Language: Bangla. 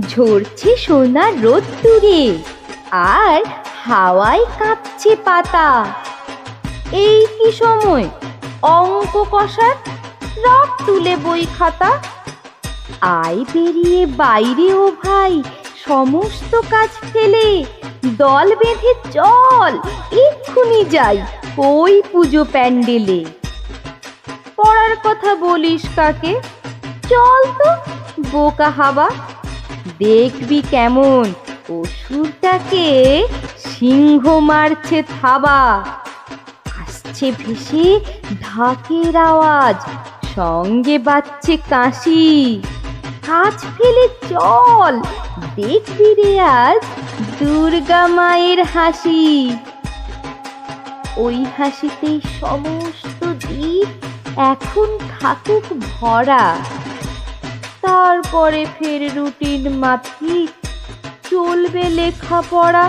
ঝরছে সোনার রোদ্দুরে আর হাওয়ায় কাঁপছে পাতা। এই কি সময়? অঙ্ক কষার রাত তুলে বই খাতা। আয় বেরিয়ে বাইরে ও ভাই, সমস্ত কাজ ফেলে, দল বেঁধে চল, এক্ষুনি যাই ওই পুজো প্যান্ডেলে। পড়ার কথা বলিস কাকে? চল তো, বোকা হাবা। দেখবি কেমন? অসুরটাকে সিংহ মারছে থাবা। আসছে ভেসে ঢাকের আওয়াজ, সঙ্গে বাজছে কাশি। কাজ ফেলে চল, দেখবি রে আজ দুর্গা মায়ের হাসি। ওই হাসিতেই সমস্ত দিক এখন থাকুক ভরা। তারপরে ফের রুটিন মাফিক। চলবে লেখাপড়া।